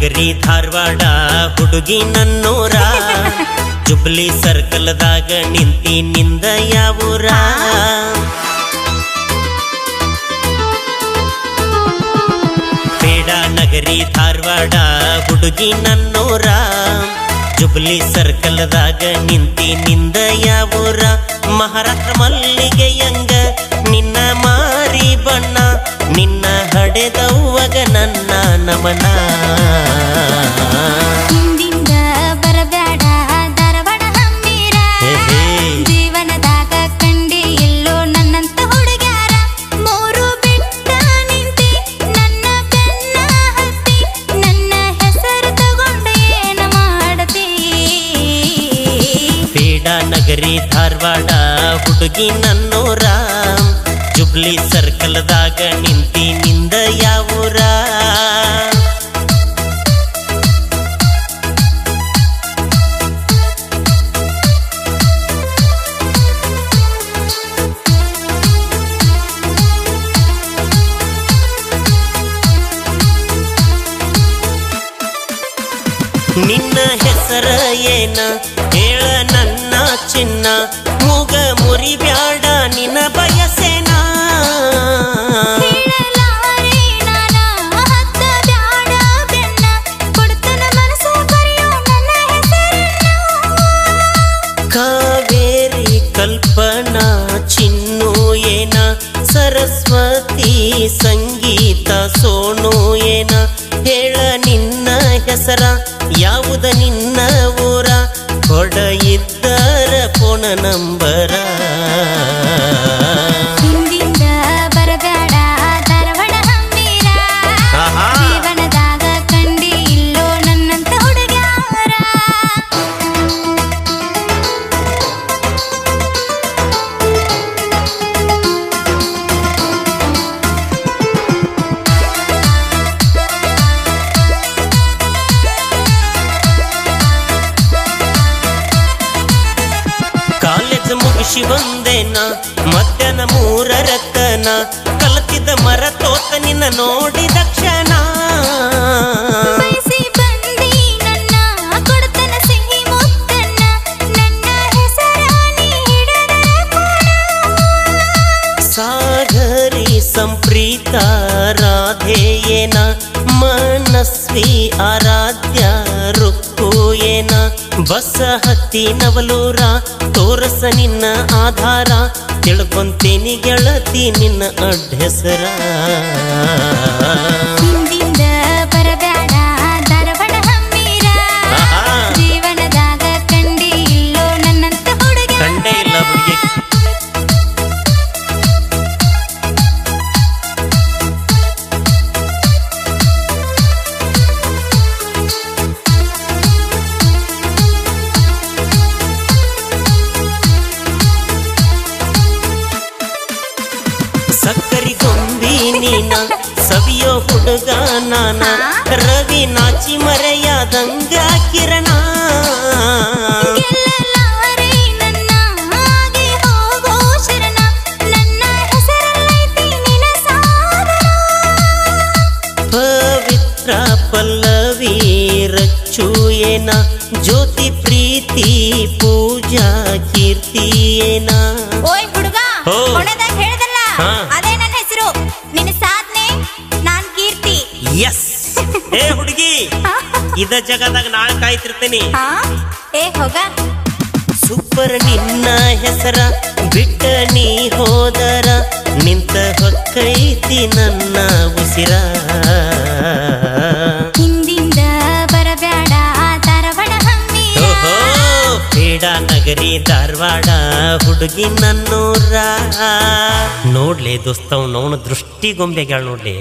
ನಗರಿ ಧಾರವಾಡ ಹುಡುಗಿ ನನ್ನೂರ ಜುಬ್ಲಿ ಸರ್ಕಲ್ದಾಗ ನಿಂತಿ ನಿಂದ ಯಾವೂರ. ಬೇಡ ನಗರಿ ಧಾರವಾಡ ಹುಡುಗಿ ನನ್ನೂರ ಜುಬ್ಲಿ ಸರ್ಕಲ್ದಾಗ ನಿಂತಿ ನಿಂದ ಯಾವೂರ. ಮಹಾರಾಷ್ಟ್ರ ಮಲ್ಲಿಗೆಯಂಗ ನಿನ್ನ ಹಿಂದಿಂದ ಧಾರವಾಡ ಹೇ. ಜೀವನದಾಗ ಕಂಡಿ ಇಲ್ಲೋ ನನ್ನಂತ ಹುಡುಗ್ಯಾರ. ಮೂರು ಬಿಟ್ಟ ನಿಂತಿ ನನ್ನ ಬೆನ್ನ ಹತ್ತಿ ನನ್ನ ಹೆಸರು ತಗೊಂಡು ಏನ ಮಾಡತಿ? ಬೇಡ ನಗರಿ ಧಾರವಾಡ ಹುಡುಗಿ ನನ್ನೂರ. ಜುಬ್ಲಿ ಸರ್ಕಲ್ದಾಗ ನಿಂತಿ ನಿಂದ ಯಾವೂರ ನಿನ್ನ ಹೆಸರ ಏನ? ಹೇಳ ನನ್ನ ಚಿನ್ನ. ಮೂಗ ಮುರಿಬ್ಯಾಡ ನಿನ್ನ ಬಯಸೇನ? ಕಾವೇರಿ ಕಲ್ಪನಾ ಚಿನ್ನು ಏನ? ಸರಸ್ವತಿ ಸಂಗೀತ ಸೋನು ಬಂದೇನ? ಮಧ್ಯಾಹ್ನ ಮೂರರಕ್ಕನ ಕಲತಿದ ಮರ ತೋತ ನಿನ್ನ ನೋಡಿದ ಕ್ಷಣ. ಸಾಗರಿ ಸಂಪ್ರೀತ ರಾಧೇಯೇನ ಮನಸ್ವಿ ಆರಾಧ್ಯ ಬಸ ಹತ್ತಿ ನವಲೂರ ತೋರಸ ನಿನ್ನ ಆಧಾರ. ತಿಳ್ಕೊಂತೀನಿ ಗೆಳತಿ ನಿನ್ನ ಅಡ್ಡೆಸರ ಸಕ್ಕರಿ ಸವಿಯೋ ಹುಡುಗ ನಾನ. ರವಿ ನಾಚಿ ಮರೆಯಾದಂಗ ಕಿರಣ. ಪವಿತ್ರ ಪಲ್ಲವಿ ರಚ್ಚು ಏನ ಜ್ಯೋತಿ ಪ್ರೀತಿ ಪೂಜಾ ಕೀರ್ತಿ ಹುಡುಗಿ. ಇದ ಜಗದಾಗ ನಾಳೆ ಕಾಯ್ತಿರ್ತೇನೆ. ಹಾ? ಏ ಹೋಗ. ಸೂಪರ್ ನಿನ್ನ ಹೆಸರ ಬಿಟ್ಟ ನೀ ಹೋದರ. ನಿಂತ ಹೊಕ್ಕೈತಿ ನನ್ನ ಉಸಿರ. ಹಿಂದಿಂದ ಬರಬೇಡ ಧಾರವಾಡ ಓಹೋ ಬೇಡ ನಗರಿ ಧಾರವಾಡ ಹುಡುಗಿ ನನ್ನೂರ. ನೋಡ್ಲೆ ದೋಸ್ತವ್ ನೋಣ ದೃಷ್ಟಿ ಗೊಂಬೆಗಳು ನೋಡ್ಲಿ.